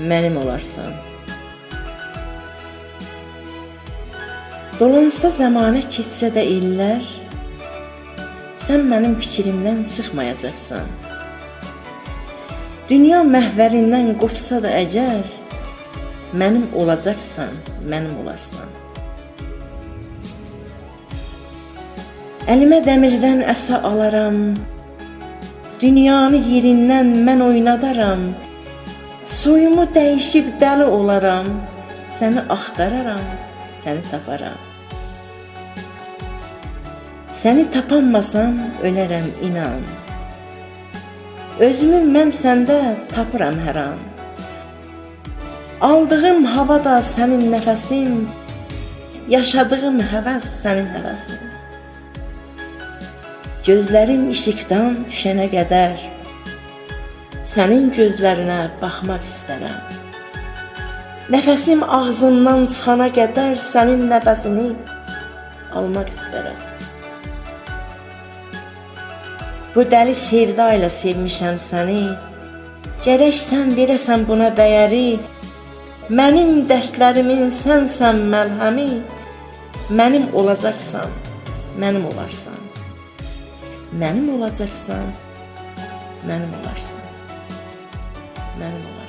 mənim olarsan. Dolansa zəmanə keçsə də illər, sən mənim fikrimdən çıxmayacaqsan. Dünya məhvərindən qopsa da əgər, mənim olacaqsan, mənim olarsan. Əlimə dəmirdən əsa alaram. Dünyanı yerindən mən oynadaram. Soyumu dəyişib dəli olaram. Səni axtararam, səni taparam. Səni tapanmasam ölərəm inan. Özümü mən səndə tapıram hər an. Aldığım havada sənin nəfəsin, yaşadığım həvəs sənin həvəsin. Gözlərim işıqdan düşənə qədər sənin gözlərinə baxmaq istərəm. Nəfəsim ağzından çıxana qədər sənin nəfəsini almaq istərəm. Bu dəli sevda ilə sevmişəm səni. Gərək sən verəsən buna dəyəri. Mənim dərdlərimin sənsən məlhəmi. Mənim olacaqsan, mənim olarsan. Mənim olacaqsan, mənim olarsan. Mənim olarsan.